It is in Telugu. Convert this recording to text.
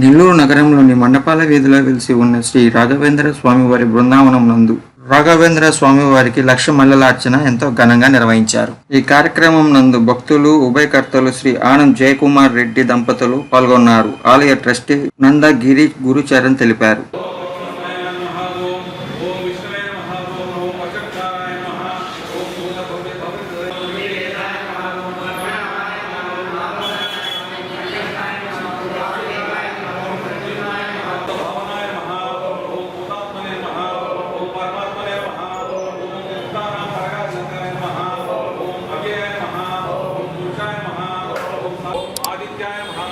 నెల్లూరు నగరంలోని మండపాల వీధిలో వెలిసి ఉన్న శ్రీ రాఘవేంద్ర స్వామివారి బృందావనం నందు రాఘవేంద్ర స్వామివారికి లక్ష మల్లలార్చన ఎంతో ఘనంగా నిర్వహించారు. ఈ కార్యక్రమం నందు భక్తులు ఉభయకర్తలు శ్రీ ఆనంద్ జయకుమార్ రెడ్డి దంపతులు పాల్గొన్నారు. ఆలయ ట్రస్టీ నంద గిరి గురుచరణ్ తెలిపారు. कायम हाल